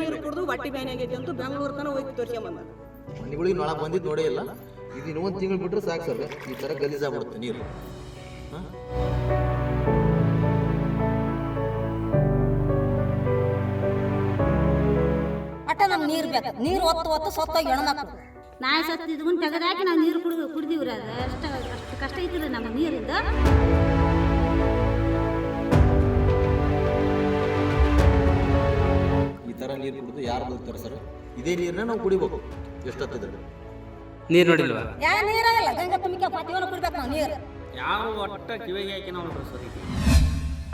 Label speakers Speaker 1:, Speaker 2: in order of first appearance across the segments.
Speaker 1: ನೀರು ಕುಡಿದು ಬಟ್ಟೆ ಬ್ಯಾನ್ ಆಗೈತಿ ಅಂತ ಬೆಂಗಳೂರು ತನಕ ಹೋಗಿ ತೋರಿಸ್ಕೊಂಬಂದ
Speaker 2: ಮನೆಗಳಿಗೆ ನೊಳ ಬಂದಿದ್ದು ನೋಡೇ ಇಲ್ಲ. ಇದು ಇನ್ನೊಂದು ತಿಂಗಳು ಬಿಟ್ಟರೆ ಸಾಕು ಸರ್. ಈ ಥರ ಗಲೀಜಾಗ್ಬಿಡುತ್ತೆ ನೀರು. ಹಾಂ?
Speaker 3: ಅಟ್ಟ ನಮ್ಗೆ ನೀರು ಬೇಕು. ನೀರು ಒತ್ತು ಒತ್ತು ಸತ್ತೋಗಿ ಹೆಣ್ಮಕ್ಳು
Speaker 4: ನಾಯಿ ಸತ್ತಿದ್ಕೊಂಡು ತೆಗೆದಾಕಿ ನಾವು ನೀರು ಕುಡಿದು ಕುಡಿದೀವ್ರಿ ಅದು. ಅಷ್ಟು ಅಷ್ಟು ಕಷ್ಟ ಐತಿಲ್ಲ ನಮ್ಮ ನೀರಿಂದ.
Speaker 2: ಥರ ನೀರು ಕುಡಿದು ಯಾರು ಬದುಕ್ತಾರೆ ಸರ್? ಇದೇ ನೀರನ್ನ ನಾವು ಕುಡಿಬೇಕು. ಎಷ್ಟೊತ್ತಿದ್ರೆ
Speaker 5: ನೀರು ನೋಡಿಲ್ವಾ?
Speaker 3: ಯಾ ನೀರಾಗಲ್ಲ ಗಂಗಾ ತುಂಬಿಕೆ ಕುಡ್ಬೇಕು ನಾವು ನೀರು.
Speaker 6: ಯಾವ ಒಟ್ಟ ಕಿವಿಗೆ ಹಾಕಿ ನೋಡ್ರಿ ಸರ್ ಈಗ.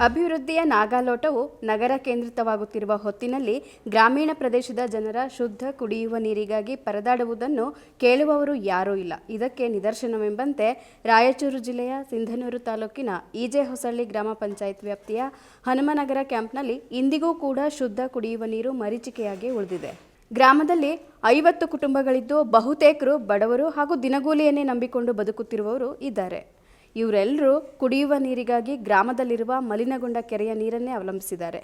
Speaker 7: ಅಭಿವೃದ್ಧಿಯ ನಾಗಾಲೋಟವು ನಗರ ಕೇಂದ್ರಿತವಾಗುತ್ತಿರುವ ಹೊತ್ತಿನಲ್ಲಿ ಗ್ರಾಮೀಣ ಪ್ರದೇಶದ ಜನರ ಶುದ್ಧ ಕುಡಿಯುವ ನೀರಿಗಾಗಿ ಪರದಾಡುವುದನ್ನು ಕೇಳುವವರು ಯಾರೂ ಇಲ್ಲ. ಇದಕ್ಕೆ ನಿದರ್ಶನವೆಂಬಂತೆ ರಾಯಚೂರು ಜಿಲ್ಲೆಯ ಸಿಂಧನೂರು ತಾಲೂಕಿನ ಈಜೆ ಹೊಸಳ್ಳಿ ಗ್ರಾಮ ಪಂಚಾಯತ್ ವ್ಯಾಪ್ತಿಯ ಹನುಮನಗರ ಕ್ಯಾಂಪ್ನಲ್ಲಿ ಇಂದಿಗೂ ಕೂಡ ಶುದ್ಧ ಕುಡಿಯುವ ನೀರು ಮರೀಚಿಕೆಯಾಗಿ ಉಳಿದಿದೆ. ಗ್ರಾಮದಲ್ಲಿ ಐವತ್ತು ಕುಟುಂಬಗಳಿದ್ದು ಬಹುತೇಕರು ಬಡವರು ಹಾಗೂ ದಿನಗೂಲಿಯನ್ನೇ ನಂಬಿಕೊಂಡು ಬದುಕುತ್ತಿರುವವರು ಇದ್ದಾರೆ. ಇವರೆಲ್ಲರೂ ಕುಡಿಯುವ ನೀರಿಗಾಗಿ ಗ್ರಾಮದಲ್ಲಿರುವ ಮಲಿನಗೊಂಡ ಕೆರೆಯ ನೀರನ್ನೇ ಅವಲಂಬಿಸಿದ್ದಾರೆ.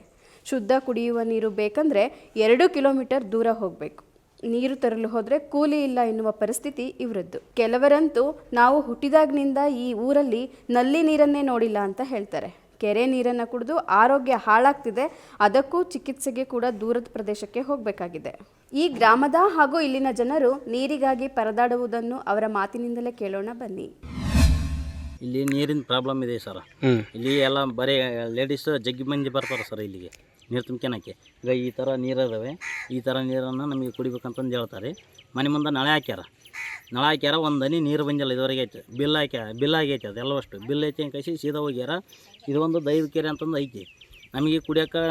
Speaker 7: ಶುದ್ಧ ಕುಡಿಯುವ ನೀರು ಬೇಕಂದರೆ ಎರಡು ಕಿಲೋಮೀಟರ್ ದೂರ ಹೋಗಬೇಕು. ನೀರು ತರಲು ಹೋದರೆ ಕೂಲಿ ಇಲ್ಲ ಎನ್ನುವ ಪರಿಸ್ಥಿತಿ ಇವರದ್ದು. ಕೆಲವರಂತೂ ನಾವು ಹುಟ್ಟಿದಾಗಿನಿಂದ ಈ ಊರಲ್ಲಿ ನಲ್ಲಿ ನೀರನ್ನೇ ನೋಡಿಲ್ಲ ಅಂತ ಹೇಳ್ತಾರೆ. ಕೆರೆ ನೀರನ್ನು ಕುಡಿದು ಆರೋಗ್ಯ ಹಾಳಾಗ್ತಿದೆ, ಅದಕ್ಕೂ ಚಿಕಿತ್ಸೆಗೆ ಕೂಡ ದೂರದ ಪ್ರದೇಶಕ್ಕೆ ಹೋಗಬೇಕಾಗಿದೆ. ಈ ಗ್ರಾಮದ ಹಾಗೂ ಇಲ್ಲಿನ ಜನರು ನೀರಿಗಾಗಿ ಪರದಾಡುವುದನ್ನು ಅವರ ಮಾತಿನಿಂದಲೇ ಕೇಳೋಣ ಬನ್ನಿ.
Speaker 6: ಇಲ್ಲಿ ನೀರಿನ ಪ್ರಾಬ್ಲಮ್ ಇದೆ ಸರ್. ಇಲ್ಲಿ ಎಲ್ಲ ಬರೀ ಲೇಡೀಸ್ ಜಗ್ಗಿ ಮಂದಿ ಬರ್ತಾರೆ ಸರ್ ಇಲ್ಲಿಗೆ ನೀರು ತುಂಬ್ಕೊಳಕ್ಕೆ ಈಗ ಈ ಥರ ನೀರು ಇದಾವೆ ಈ ಥರ ನೀರನ್ನು ನಮಗೆ ಕುಡಿಬೇಕಂತಂದು ಹೇಳ್ತಾರೆ. ಮನೆ ಮುಂದೆ ನಳೆ ಹಾಕ್ಯಾರ. ನಳ ಹಾಕ್ಯಾರ ಒಂದು ಹನಿ ನೀರು ಬಂದಿಲ್ಲ ಇದುವರೆಗೆ ಐತೆ. ಬಿಲ್ ಹಾಕ್ಯ ಬಿಲ್ ಆಗೈತೆ ಅದು ಎಲ್ಲವಷ್ಟು. ಬಿಲ್ ಐತೆ ಹಿಂಗೆ ಕಸಿ ಸೀದಾ ಹೋಗ್ಯಾರ. ಇದೊಂದು ಒಂದು ದೈವ ಕೆರೆ ಅಂತಂದು ಐತಿ. ನಮಗೆ ಕುಡಿಯೋಕೆ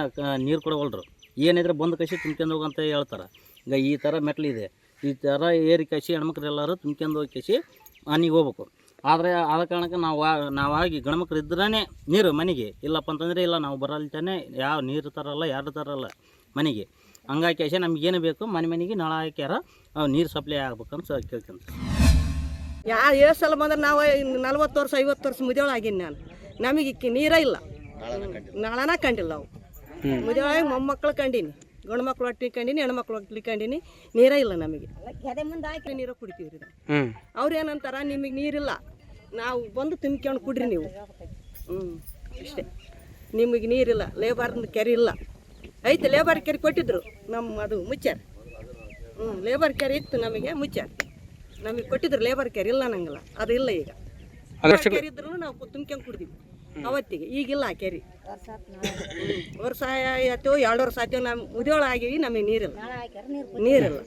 Speaker 6: ನೀರು ಕೊಡವಲ್ರು. ಏನಿದ್ರೆ ಬಂದು ಕಸಿ ತುಂಬ್ಕೊಂಡು ಹೋಗಂತ ಹೇಳ್ತಾರೆ. ಈಗ ಈ ಥರ ಮೆಟ್ಲಿದೆ ಈ ಥರ ಏರಿ ಕಸಿ ಹೆಣ್ಮಕ್ಳು ಎಲ್ಲರೂ ತುಂಬ್ಕೊಂಡು ಹೋಗಿ ಕಸಿ ಮನೆಗೆ ಹೋಗ್ಬೇಕು. ಆದರೆ ಆದ ಕಾರಣಕ್ಕೆ ನಾವು ಆ- ನಾವಾಗಿ ಗಂಡ್ಮಕ್ಳು ಇದ್ರೇ ನೀರು ಮನೆಗೆ. ಇಲ್ಲಪ್ಪ ಅಂತಂದರೆ ಇಲ್ಲ ನಾವು ಬರಲ್ತಾನೆ. ಯಾವ ನೀರು ತರಲ್ಲ ಯಾರು ತರಲ್ಲ ಮನೆಗೆ. ಹಂಗಾಗಿ ಕೇಶ ನಮ್ಗೆ ಏನು ಬೇಕು ಮನೆ ಮನೆಗೆ ನಳ ಹಾಕ್ಯಾರ ಅವು ನೀರು ಸಪ್ಲೈ ಆಗ್ಬೇಕಂತ ಕೇಳ್ಕೊಂತ
Speaker 1: ಯಾ ಏಳು ಸಲ ಬಂದ್ರೆ ನಾವು ನಲ್ವತ್ತು ವರ್ಷ ಐವತ್ತು ವರ್ಷ ಮುದಿಯೊಳಾಗಿನಿ ನಾನು. ನಮಗೆ ಇಕ್ಕಿ ನೀರೇ ಇಲ್ಲ. ನಳನ ಕಂಡಿಲ್ಲ ನಾವು ಮುದಿಯೊಳಗೆ ಮೊಮ್ಮಕ್ಕಳು ಕಂಡೀನಿ. ಗಂಡು ಮಕ್ಳು ಹೊಟ್ಟಿ ಕಂಡೀನಿ ಹೆಣ್ಮಕ್ಳು ಹೊಟ್ಟಿ ಕಂಡೀನಿ. ನೀರೇ ಇಲ್ಲ ನಮಗೆ.
Speaker 3: ಎದೆ ಮುಂದೆ ಹಾಕಿ
Speaker 1: ನೀರು ಕುಡಿತೀವಿ ರೀ ಅವ್ರು ಏನಂತಾರ ನಿಮಗೆ ನೀರಿಲ್ಲ. ನಾವು ಬಂದು ತಿನ್ಕೊಂಡು ಕುಡ್ರಿ ನೀವು. ಹ್ಞೂ ಅಷ್ಟೇ ನಿಮಗೆ ನೀರಿಲ್ಲ ಲೇಬರ್ನ ಕೆರೆ ಇಲ್ಲ. ಐತೆ ಲೇಬರ್ ಕೆರೆ ಕೊಟ್ಟಿದ್ರು ನಮ್ಮ ಅದು ಮುಚ್ಚಾರ. ಹ್ಞೂ ಲೇಬರ್ ಕೆರೆ ಇತ್ತು ನಮಗೆ ಮುಚ್ಚಾರ. ನಮಗೆ ಕೊಟ್ಟಿದ್ರು ಲೇಬರ್ ಕೆರೆ ಇಲ್ಲ ನಂಗಲ್ಲ. ಅದು ಇಲ್ಲ ಈಗ. ಕೆರೆ ಇದ್ರು ನಾವು ತುಂಬ್ಕೊಂಡು ಕುಡ್ದಿವಿ. ಅವತ್ತಿಗೆ ಈಗಿಲ್ಲ ಆ ಕೆರೆ. ವರ್ಷ ಆಯ್ತು ಎರಡು ವರ್ಷ ಆಯ್ತು ನಮ್ಮ ಮುದಿಯೋಳ ಆಗಿವಿ ನಮಗೆ ನೀರಿಲ್ಲ. ನೀರಿಲ್ಲ.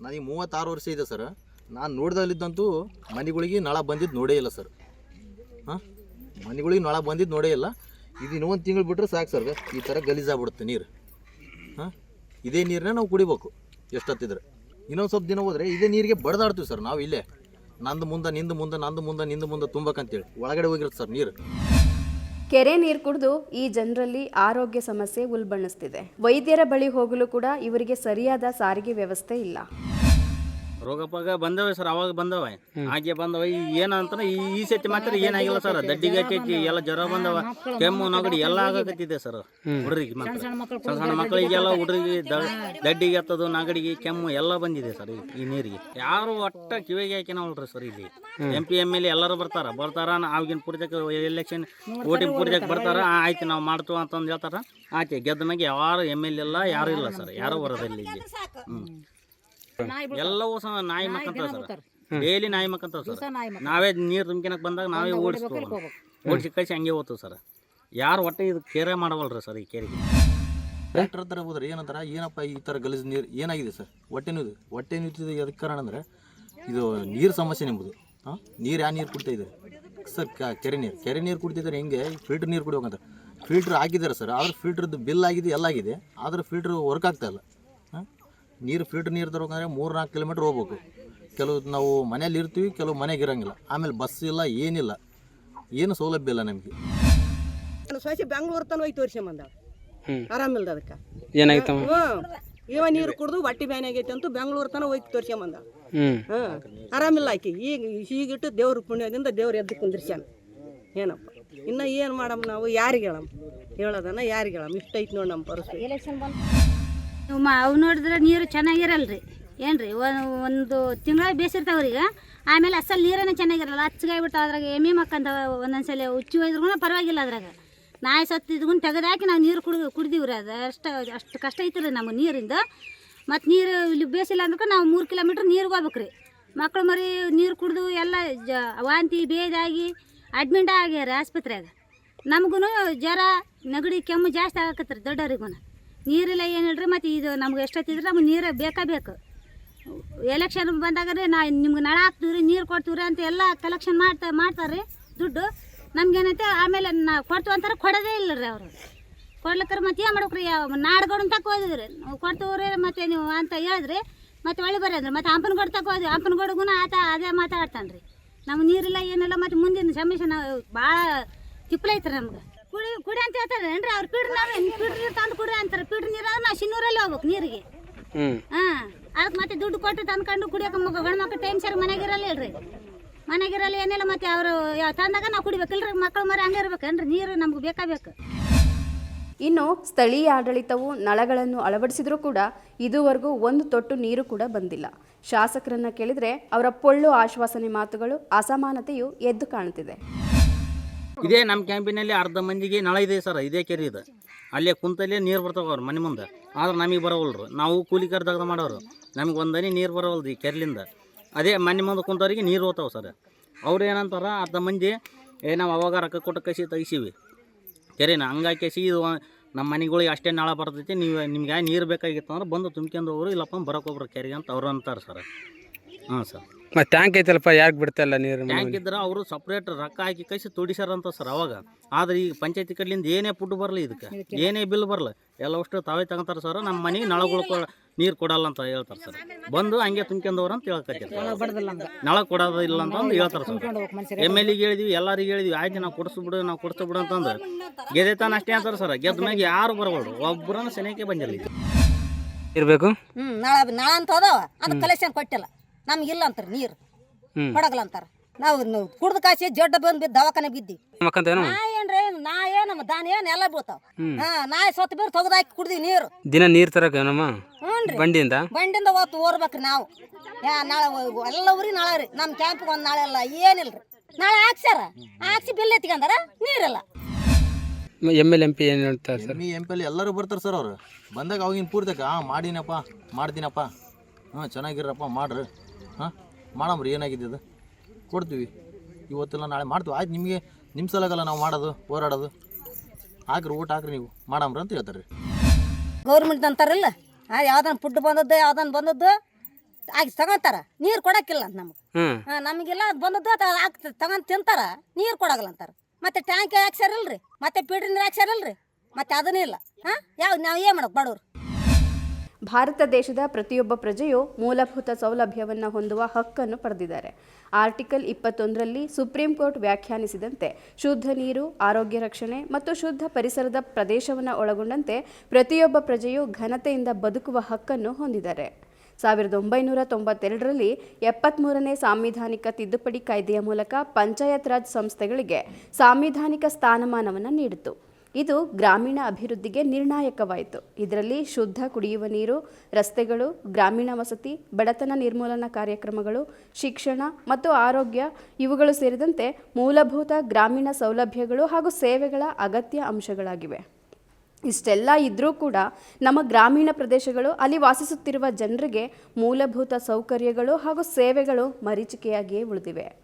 Speaker 2: ನನಗೆ ಮೂವತ್ತಾರು ವರ್ಷ ಇದೆ ಸರ್. ನಾನು ನೋಡ್ದಲ್ಲಿದ್ದಂತೂ ಮನೆಗಳಿಗೆ ನಳ ಬಂದಿದ್ದು ನೋಡೇ ಇಲ್ಲ ಸರ್. ಹಾಂ? ಮನೆಗಳಿಗೆ ನಳ ಬಂದಿದ್ದು ನೋಡೇ ಇಲ್ಲ. ಇದು ಇನ್ನೊಂದು ತಿಂಗಳು ಬಿಟ್ಟರೆ ಸಾಕು ಸರ್ ಈ ಥರ ಗಲೀಜಾಗ್ಬಿಡುತ್ತೆ ನೀರು. ಹಾಂ? ಇದೇ ನೀರನ್ನ ನಾವು ಕುಡಿಬೇಕು ಎಷ್ಟೊತ್ತಿದ್ರೆ. ಇನ್ನೊಂದು ಸ್ವಲ್ಪ ದಿನ ಹೋದರೆ ಇದೇ ನೀರಿಗೆ ಬಡದಾಡ್ತೀವಿ ಸರ್ ನಾವು ಇಲ್ಲೇ. ನಂದು ಮುಂದೆ, ನಿಂದು ಮುಂದೆ, ನಂದು ಮುಂದೆ, ನಿಂದು ಮುಂದೆ ತುಂಬಬೇಕಂತೇಳಿ ಒಳಗಡೆ ಹೋಗಿರುತ್ತೆ ಸರ್ ನೀರು.
Speaker 7: ಕೆರೆ ನೀರು ಕುಡಿದು ಈ ಜನರಲ್ಲಿ ಆರೋಗ್ಯ ಸಮಸ್ಯೆ ಉಲ್ಬಣಿಸ್ತಿದೆ. ವೈದ್ಯರ ಬಳಿ ಹೋಗಲು ಕೂಡ ಇವರಿಗೆ ಸರಿಯಾದ ಸಾರಿಗೆ ವ್ಯವಸ್ಥೆ ಇಲ್ಲ.
Speaker 6: ರೋಗ ಪಾಗ ಬಂದವೆ ಸರ್ ಅವಾಗ ಬಂದವೆ. ಹಾಗೆ ಬಂದವೆ ಈಗ ಅಂತ ಈ ಈ ಸತಿ ಮಾತ್ರ ಏನಾಗಿಲ್ಲ ಸರ್. ದಡ್ಡಿಗೆ ಗಟ್ಟಿ ಎಲ್ಲ ಜ್ವರ ಬಂದವ. ಕೆಮ್ಮು ನಗಡಿ ಎಲ್ಲ ಆಗಕತ್ತಿದೆ ಸರ್ ಹುಡುಗರಿಗೆ ಮಾತ್ರ ಸಣ್ಣ ಸಣ್ಣ ಮಕ್ಕಳಿಗೆಲ್ಲ ಹುಡುಗಿ ದಡ್ಡಿಗೆ ಹತ್ತದು ನಗಡಿಗೆ ಕೆಮ್ಮು ಎಲ್ಲ ಬಂದಿದೆ ಸರ್ ಈ- ಈ ನೀರಿಗೆ. ಯಾರು ಒಟ್ಟ ಕಿವಿಗೆ ಹಾಕಿನವಲ್ರಿ ಸರ್ ಇಲ್ಲಿ. ಎಂ ಪಿ ಎಂ ಎಲ್ ಎಲ್ಲರೂ ಬರ್ತಾರ. ಬರ್ತಾರ ಆಗಿನ ಪೂರ್ತಿ ಎಲೆಕ್ಷನ್ ವೋಟಿಂಗ್ ಪೂರ್ತಿ ಬರ್ತಾರ. ಆ, ಆಯ್ತು ನಾವು ಮಾಡ್ತೀವಿ ಅಂತಂದು ಹೇಳ್ತಾರ. ಆಯ್ತು ಗೆದ್ದ ಮ್ಯಾಗೆ ಯಾರು ಎಂ ಎಲ್ ಎಲ್ಲ ಯಾರು ಇಲ್ಲ ಸರ್. ಯಾರು ಬರೋದಿಲ್ಲ ಇಲ್ಲಿ. ಹ್ಞೂ ಎಲ್ಲವೂ ಸಹ ನಾಯಿ ಮಕ್ಕಂತಾವ ಸರ್. ಡೈಲಿ ನಾಯಿ ಮಕ್ಕಂತ ಸರ್. ನಾವೇ ನೀರು ತುಂಬ್ಕೊಳಕ್ ಬಂದಾಗ ನಾವೇ ಓಡಿಸ್ತೀವಿ ಓಡಿಸಿ ಕಳಿಸಿ ಹಂಗೆ ಹೋಗ್ತೀವಿ ಸರ್. ಯಾರು ಒಟ್ಟೆ ಇದು ಕೇರೆ ಮಾಡವಲ್ರಿ ಸರ್ ಈ ಕೆರೆಗೆ?
Speaker 2: ಡಾಕ್ಟರ್ ಹತ್ರ ಹೋದ್ರೆ ಏನಂತಾರ ಏನಪ್ಪ ಈ ಥರ ಗಲೀಜು ನೀರು ಏನಾಗಿದೆ ಸರ್? ಹೊಟ್ಟೆ ಇದು. ಹೊಟ್ಟೆ ನೋಯ್ತಿದೆ ಅದಕ್ಕೆ ಕಾರಣ ಅಂದರೆ ಇದು ನೀರು ಸಮಸ್ಯೆ ನಿಮ್ಮದು ಹಾಂ? ನೀರು ಯಾವ ನೀರು ಕುಡ್ತಾ ಇದೆ ಸರ್ ಕ- ಕೆರೆ ನೀರು. ಕೆರೆ ನೀರು ಕುಡ್ತಿದ್ದಾರೆ ಹೆಂಗೆ? ಫಿಲ್ಟರ್ ನೀರು ಕುಡಿಯೋಕಂತ ಫಿಲ್ಟ್ರ್ ಹಾಕಿದ್ದಾರೆ ಸರ್. ಆದ್ರೆ ಫಿಲ್ಟ್ರದ್ದು ಬಿಲ್ ಆಗಿದೆ ಎಲ್ಲ ಆಗಿದೆ. ಆದ್ರೆ ಫಿಲ್ಟ್ರ್ ವರ್ಕ್ ಆಗ್ತಾ ಇಲ್ಲ. ನೀರು ಫಿಲ್ಟರ್ ನೀರು ತರಬೇಕಂದ್ರೆ ಮೂರು ನಾಲ್ಕು ಕಿಲೋಮೀಟ್ರ್ ಹೋಗ್ಬೇಕು. ಕೆಲವು ನಾವು ಮನೇಲಿ ಇರ್ತೀವಿ ಕೆಲವು ಮನೆಗೆ ಇರಂಗಿಲ್ಲ. ಆಮೇಲೆ ಬಸ್ ಇಲ್ಲ ಏನಿಲ್ಲ. ಏನು ಸೌಲಭ್ಯ ಇಲ್ಲ ನಮಗೆ.
Speaker 1: ನಾನು ಸೊಸೆ ಬೆಂಗಳೂರು ತನಕ ಹೋಗಿ ತೋರಿಸ್ಕೊಂಬಂದಾಳ ಆರಾಮಿಲ್ದ ಅದಕ್ಕೆ?
Speaker 5: ಏನಾಗಿತ್ತಮ್ಮ
Speaker 1: ಹ್ಞೂ ಇವ ನೀರು ಕುಡಿದು ಬಟ್ಟೆ ಬ್ಯಾನ್ ಆಗೈತೆ ಅಂತೂ ಬೆಂಗಳೂರು ತನಕ ಹೋಗಿ ತೋರಿಸ್ಕೊಂಬಂದ
Speaker 5: ಹ್ಞೂ
Speaker 1: ಹಾಂ ಆರಾಮಿಲ್ಲ ಆಕಿ. ಈಗ ಹೀಗಿಟ್ಟು ದೇವ್ರ ಪುಣ್ಯದಿಂದ ದೇವ್ರು ಎದ್ದು ಕುಂದಿರ್ಸ್ಯಾನ. ಏನಪ್ಪ? ಇನ್ನ ಏನು ಮಾಡಮ್ಮ ನಾವು? ಯಾರಿಗೆ ಹೇಳಮ್ಮ ಹೇಳೋದನ್ನ ಯಾರಿಗೆ ಹೇಳಮ್ಮ ಇಷ್ಟ ಐತೆ ನೋಡಿ ನಮ್ಮ ಪರಿಸ್ಥಿತಿ.
Speaker 3: ಎಲೆಕ್ಷನ್ ಬಂದು
Speaker 4: ಅವು ನೋಡಿದ್ರೆ ನೀರು ಚೆನ್ನಾಗಿರಲ್ರಿ. ಏನ್ರಿ ಒಂದು ತಿಂಗಳ ಬೇಸಿರ್ತಾವ್ರಿ ಈಗ. ಆಮೇಲೆ ಅಸಲ್ ನೀರೇ ಚೆನ್ನಾಗಿರಲ್ಲ. ಹಚ್ಚಗಾಗ್ಬಿಡ್ತಾವ ಅದ್ರಾಗ ಎಮ್ಮೆ ಮಕ್ಕಂತ ಒಂದೊಂದ್ಸಲ ಹುಚ್ಚಿ ಒಯ್ದ್ರೂ ಪರವಾಗಿಲ್ಲ ಅದ್ರಾಗ. ನಾಯಿ ಸತ್ತಿದ್ಗೂ ತೆಗೆದಾಕಿ ನಾವು ನೀರು ಕುಡ್ ರೀ ಅದು. ಅಷ್ಟು ಅಷ್ಟು ಕಷ್ಟ ಐತ್ರಿ ನಮಗೆ ನೀರಿಂದ. ಮತ್ತು ನೀರು ಇಲ್ಲಿ ಬೇಸಿಲ್ಲ ಅಂದ್ರೆ ನಾವು ಮೂರು ಕಿಲೋಮೀಟ್ರ್ ನೀರು ಹೋಗ್ಬೇಕು ರೀ ಮಕ್ಳು ಮರಿ ನೀರು ಕುಡಿದು ಎಲ್ಲ ಜ ವಾಂತಿ ಬೇದಾಗಿ ಅಡ್ಮಿಂಟ್ ಆಗ್ಯಾರ ಆಸ್ಪತ್ರೆಯಾಗ. ನಮಗೂ ಜ್ವರ, ನೆಗಡಿ, ಕೆಮ್ಮು ಜಾಸ್ತಿ ಆಗಕತ್ರಿ ದೊಡ್ಡವ್ರಿಗೂ ನೀರಿಲ್ಲ ಏನು ಹೇಳ್ರಿ, ಮತ್ತು ಇದು ನಮ್ಗೆ ಎಷ್ಟೊತ್ತಿದ್ರೆ ನಮ್ಗೆ ನೀರು ಬೇಕಾ ಬೇಕು. ಎಲೆಕ್ಷನ್ ಬಂದಾಗ ನಾ ನಿಮ್ಗೆ ನಳ ಹಾಕ್ತೀವ್ರಿ, ನೀರು ಕೊಡ್ತೀವ್ರಿ ಅಂತ ಎಲ್ಲ ಕಲೆಕ್ಷನ್ ಮಾಡ್ತಾ ಮಾಡ್ತಾರೆ ದುಡ್ಡು. ನಮ್ಗೇನೈತೆ, ಆಮೇಲೆ ನಾ ಕೊಡ್ತೀವಿ ಅಂತಾರೆ ಕೊಡೋದೇ ಇಲ್ಲ ರೀ ಅವರು. ಕೊಡ್ಲಿಕ್ಕರ ಮತ್ತೆ ಏನು ಮಾಡ್ಬೇಕ್ರಿ ರೀ ತಕ ಹೋದಿದ್ರಿ ನಾವು ಕೊಡ್ತೀವ್ರಿ ಮತ್ತೆ ನೀವು ಅಂತ ಹೇಳಿದ್ರಿ. ಮತ್ತೆ ಒಳ್ಳೆ ಬರೋದ್ರಿ ಮತ್ತೆ ಹಂಪನಗೌಡ ತಕ ಹೋದ್ವಿ. ಹಂಪನಗೌಡಗೂ ಆತ ಅದೇ ಮಾತಾಡ್ತಾನೆ ರೀ ನಮ್ಗೆ ನೀರಿಲ್ಲ ಏನಿಲ್ಲ, ಮತ್ತೆ ಮುಂದಿನ ಸಮಸ್ಯೆ ನಾವು ಭಾಳ ತಿಪ್ಪಲ ಐತ್ರಿ ನಮ್ಗೆ. ಕುಡಿ ಕುಡಿ ಅಂತ ಹೇಳ್ತಾರೆ. ಏನ್ರಿ ಅವ್ರು ನಾವು ಪೀಡ್ರ ನೀರು ತಂದು ಕುಡ್ರಿ ಅಂತಾರೆ. ಪೀಡ್ರ ನೀರು ನಾವು ಶಿನ್ನೂರಲ್ಲಿ ಹೋಗ್ಬೇಕು ನೀರಿಗೆ.
Speaker 5: ಹಾ
Speaker 4: ಹಾಂ ಅದಕ್ಕೆ ಮತ್ತೆ ದುಡ್ಡು ಕೊಟ್ಟು ತಂದ್ಕೊಂಡು ಕುಡಿಯೋಕೆ ಮಗ ಗಂಡು ಮಕ್ಳು ಟೈಮ್ ಸರಿ ಮನೆಗಿರಲ್ಲ ಇಲ್ರಿ. ಮನೆಗಿರಲ್ಲ ಏನಿಲ್ಲ ಮತ್ತೆ ಅವರು ತಂದಾಗ ನಾವು ಕುಡಿಬೇಕಿಲ್ರಿ ಮಕ್ಕಳು ಮರಿ ಹಂಗೆ ಇರ್ಬೇಕೇನ್ರಿ ನೀರು ನಮ್ಗೆ ಬೇಕಾ ಬೇಕು?
Speaker 7: ಇನ್ನು ಸ್ಥಳೀಯ ಆಡಳಿತವು ನಳಗಳನ್ನು ಅಳವಡಿಸಿದರೂ ಕೂಡ ಇದುವರೆಗೂ ಒಂದು ತೊಟ್ಟು ನೀರು ಕೂಡ ಬಂದಿಲ್ಲ. ಶಾಸಕರನ್ನ ಕೇಳಿದರೆ ಅವರ ಪೊಳ್ಳು ಆಶ್ವಾಸನೆ ಮಾತುಗಳು ಅಸಮಾನತೆಯು ಎದ್ದು ಕಾಣುತ್ತಿದೆ.
Speaker 6: ಇದೇ ನಮ್ಮ ಕ್ಯಾಂಪಿನಲ್ಲಿ ಅರ್ಧ ಮಂದಿಗೆ ನಳ ಇದೆ ಸರ್, ಇದೇ ಕೆರೆ ಇದೆ. ಅಲ್ಲೇ ಕುಂತಲ್ಲೇ ನೀರು ಬರ್ತಾವ ಅವ್ರು ಮನೆ ಮುಂದೆ. ಆದ್ರೆ ನಮಗೆ ಬರವಲ್ರು. ನಾವು ಕೂಲಿ ಕರ್ದಾಗ ಮಾಡೋರು. ನಮಗೆ ಒಂದನಿ ನೀರು ಬರವಲ್ದು ಈ ಕೆರೆಲಿಂದ. ಅದೇ ಮನೆ ಮುಂದೆ ಕುಂತವ್ರಿಗೆ ನೀರು ಹೋಗ್ತಾವೆ ಸರ್. ಅವ್ರು ಏನಂತಾರ, ಅರ್ಧ ಮಂದಿ, ಏ ನಾವು ಅವಾಗ ರೊಕ್ಕ ಕೊಟ್ಟು ಕಸಿ ತೆಗಿಸೀವಿ. ಕೆರೆನ, ಹಂಗಾಗಿ ಕಸಿ ಇದು ನಮ್ಮ ಮನೆಗಳಿಗೆ ಅಷ್ಟೇ ನಾಳ ಬರ್ತೈತಿ. ನೀವು, ನಿಮ್ಗೆ ನೀರು ಬೇಕಾಗಿತ್ತು ಅಂದ್ರೆ ಬಂದು ತುಂಬ್ಕೊಂಡು ಹೋಗ್ರು, ಇಲ್ಲಪ್ಪ ಬರೋಕೊಬ್ರು ಕೆರೆಗೆ ಅಂತ ಅವ್ರು ಅಂತಾರೆ ಸರ್. ಹಾಂ ಸರ್.
Speaker 5: ಮತ್ತು ಟ್ಯಾಂಕ್ ಐತಲ್ಲಪ್ಪ ಯಾಕೆ ಬಿಡ್ತಾಯಿಲ್ಲ ನೀರು
Speaker 6: ಟ್ಯಾಂಕ್ ಇದ್ರೆ ಅವರು ಸಪ್ರೇಟ್ ರೊಕ್ಕ ಹಾಕಿ ಕಳಿಸಿ ತೋಡಿಸ್ಯಾರಂತ ಸರ್ ಅವಾಗ. ಆದ್ರೆ ಈಗ ಪಂಚಾಯತಿ ಕಡಲಿಂದ ಏನೇ ಪುಡ್ ಬರಲ್ಲ ಇದಕ್ಕೆ. ಏನೇ ಬಿಲ್ ಬರಲ್ಲ ಎಲ್ಲ ಅಷ್ಟು ತಾವೇ ತಗೊಂತಾರೆ ಸರ್. ನಮ್ಮ ಮನೆಗೆ ನಳಗಳು ಕೊ ನೀರು ಕೊಡಲ್ಲ ಅಂತ ಹೇಳ್ತಾರೆ ಸರ್. ಬಂದು ಹಂಗೆ ತುಂಬ್ಕೊಂಡವ್ರು ಅಂತ ಹೇಳ್ತಾರೆ ನಳ ಕೊಡೋದಿಲ್ಲ ಅಂತ ಅಂತಂದು ಹೇಳ್ತಾರೆ ಸರ್. ಎಂ ಎಲ್ ಎಗೆ ಹೇಳಿದ್ವಿ ಎಲ್ಲರಿಗೆ ಹೇಳಿದ್ವಿ ಆಯ್ತು ನಾವು ಕೊಡಿಸ್ಬಿಡು ನಾವು ಕೊಡಿಸ್ಬಿಡು ಅಂತಂದ್ರೆ ಗೆದೆ ತಾನ ಅಷ್ಟೇ ಅಂತಾರೆ ಸರ್. ಗೆದ್ದ ಮ್ಯಾಗ ಯಾರು ಬರಬಾರ್ದು. ಒಬ್ಬರನ್ನ ಸೆನೆಗೆ ಬಂದಿಲ್ಲ ಈಗ
Speaker 5: ಇರಬೇಕು?
Speaker 3: ಹ್ಞೂ ನಾಳೆ ನಾಳೆ ಅಂತ ಹೋದವ ಅದು ಕಲೆಕ್ಷನ್ ಕೊಟ್ಟಿಲ್ಲ. ನಮ್ಗಿಲ್ಲ ಅಂತಾರೆ ನೀರು.
Speaker 5: ಹ್ಞೂ
Speaker 3: ಕೊಡಗಲ್ಲ ಅಂತಾರೆ ನಾವು ಕುಡ್ದು ಕಾಸಿ ಜಡ್ಡ ಬಂದು ಬಿದ್ದು ದವಾಖಾನೆ ಬಿದ್ದಿ. ನಾ ಏನ್ರಿ ನಾ ಏನು ನಮ್ಮ ದಾನ ಏನ್ ಎಲ್ಲ ಬೀಳ್ತಾವ. ಹಾ ನಾಯಿ ಸೊತ್ತು ಬೇರೆ ತೆಗ್ದಾಕಿ ಕುಡ್ದಿ ನೀರು.
Speaker 5: ದಿನ ನೀರು ತರಕ ನಮ್ಮ
Speaker 3: ಹ್ಞೂ ರೀ
Speaker 5: ಬಂಡಿಯಿಂದ
Speaker 3: ಬಂಡಿಂದ ಹೊತ್ತು ಓರ್ಬೇಕ್ರಿ ನಾವು. ಯಾ ನಾಳೆ ಎಲ್ಲ ಊರಿ ನಾಳೆ ರೀ. ನಮ್ಮ ಕ್ಯಾಂಪಿಗೆ ಒಂದು ನಾಳೆ ಅಲ್ಲ ಏನಿಲ್ಲ ರೀ ನಾಳೆ ಹಾಕ್ಸ್ಯಾರ? ಹಾಕ್ಸಿ ಬಿಲ್ ಎತ್ಕೊಂಡಾರ ನೀರಲ್ಲ.
Speaker 5: ಎಂ ಎಲ್ ಎಂ ಪಿ ಏನು ಹೇಳ್ತಾರೆ ಸರ್?
Speaker 2: ಎಂ ಎಂ ಪಿ ಅಲ್ಲಿ ಎಲ್ಲರೂ ಬರ್ತಾರೆ ಸರ್ ಅವರು. ಬಂದಾಗ ಅವಾಗಿನ ಪೂರ್ತಕ ಹಾಂ ಮಾಡಿನಪ್ಪ ಮಾಡ್ತೀನಪ್ಪ ಹಾಂ ಚೆನ್ನಾಗಿರಪ್ಪ ಮಾಡ್ರಿ. ಹಾಂ? ಮಾಡಮ್ರಿ ಏನಾಗಿದೆ ಅದು ಕೊಡ್ತೀವಿ. ಇವತ್ತಿಲ್ಲ ನಾಳೆ ಮಾಡ್ತೀವಿ. ಆಯ್ತು ನಿಮಗೆ ನಿಮ್ಮ ಸಲಗಲ್ಲ ನಾವು ಮಾಡೋದು ಹೋರಾಡೋದು. ಹಾಕ್ರಿ ಊಟ ಹಾಕ್ರಿ ನೀವು. ಮಾಡಮ್ರಿ ಅಂತ ಹೇಳ್ತಾರೆ. ರೀ
Speaker 3: ಗೌರ್ಮೆಂಟ್ ಅಂತಾರಲ್ಲ? ಆ ಯಾವ್ದನ್ ಫುಡ್ ಬಂದದ್ದು ಯಾವ್ದನ್ ಬಂದದ್ದು ಆಗಿ ತಗೊಂತಾರ. ನೀರು ಕೊಡಕ್ಕಿಲ್ಲ ಅಂತ ನಮ್ಗೆ. ಹಾಂ ನಮಗೆಲ್ಲ ಅದು ಬಂದದ್ದು ಅದು ಹಾಕ್ತ ತಗೊಂಡು ತಿಂತಾರ. ನೀರು ಕೊಡಗಲ್ಲ ಅಂತಾರ. ಮತ್ತೆ ಟ್ಯಾಂಕ್ ಹಾಕ್ಸ್ಯಾರಲ್ರಿ? ಮತ್ತೆ ಪೀಡ್ರಿ ನೀರು ಹಾಕ್ಸ್ಯಾರಲ್ರಿ? ಮತ್ತೆ ಅದನ್ನೂ ಇಲ್ಲ. ಹಾಂ? ಯಾವ ನಾವು ಏನು ಮಾಡೋಕೆ ಬಡವ್ರು?
Speaker 7: ಭಾರತ ದೇಶದ ಪ್ರತಿಯೊಬ್ಬ ಪ್ರಜೆಯು ಮೂಲಭೂತ ಸೌಲಭ್ಯವನ್ನು ಹೊಂದುವ ಹಕ್ಕನ್ನು ಪಡೆದಿದ್ದಾರೆ. ಆರ್ಟಿಕಲ್ ಇಪ್ಪತ್ತೊಂದರಲ್ಲಿ ಸುಪ್ರೀಂ ಕೋರ್ಟ್ ವ್ಯಾಖ್ಯಾನಿಸಿದಂತೆ ಶುದ್ಧ ನೀರು, ಆರೋಗ್ಯ ರಕ್ಷಣೆ ಮತ್ತು ಶುದ್ಧ ಪರಿಸರದ ಪ್ರದೇಶವನ್ನು ಒಳಗೊಂಡಂತೆ ಪ್ರತಿಯೊಬ್ಬ ಪ್ರಜೆಯು ಘನತೆಯಿಂದ ಬದುಕುವ ಹಕ್ಕನ್ನು ಹೊಂದಿದ್ದಾರೆ. ಸಾವಿರದ ಒಂಬೈನೂರ ತೊಂಬತ್ತೆರಡರಲ್ಲಿ ಎಪ್ಪತ್ತ್ಮೂರನೇ ಸಾಂವಿಧಾನಿಕ ತಿದ್ದುಪಡಿ ಕಾಯ್ದೆಯ ಮೂಲಕ ಪಂಚಾಯತ್ ರಾಜ್ ಸಂಸ್ಥೆಗಳಿಗೆ ಸಾಂವಿಧಾನಿಕ ಸ್ಥಾನಮಾನವನ್ನು ನೀಡಿತು ಇದು ಗ್ರಾಮೀಣ ಅಭಿವೃದ್ಧಿಗೆ ನಿರ್ಣಾಯಕವಾಯಿತು. ಇದರಲ್ಲಿ ಶುದ್ಧ ಕುಡಿಯುವ ನೀರು, ರಸ್ತೆಗಳು, ಗ್ರಾಮೀಣ ವಸತಿ, ಬಡತನ ನಿರ್ಮೂಲನಾ ಕಾರ್ಯಕ್ರಮಗಳು, ಶಿಕ್ಷಣ ಮತ್ತು ಆರೋಗ್ಯ ಇವುಗಳು ಸೇರಿದಂತೆ ಮೂಲಭೂತ ಗ್ರಾಮೀಣ ಸೌಲಭ್ಯಗಳು ಹಾಗೂ ಸೇವೆಗಳ ಅಗತ್ಯ ಅಂಶಗಳಾಗಿವೆ. ಇಷ್ಟೆಲ್ಲ ಇದ್ದರೂ ಕೂಡ ನಮ್ಮ ಗ್ರಾಮೀಣ ಪ್ರದೇಶಗಳು ಅಲ್ಲಿ ವಾಸಿಸುತ್ತಿರುವ ಜನರಿಗೆ ಮೂಲಭೂತ ಸೌಕರ್ಯಗಳು ಹಾಗೂ ಸೇವೆಗಳು ಮರೀಚಿಕೆಯಾಗಿಯೇ ಉಳಿದಿವೆ.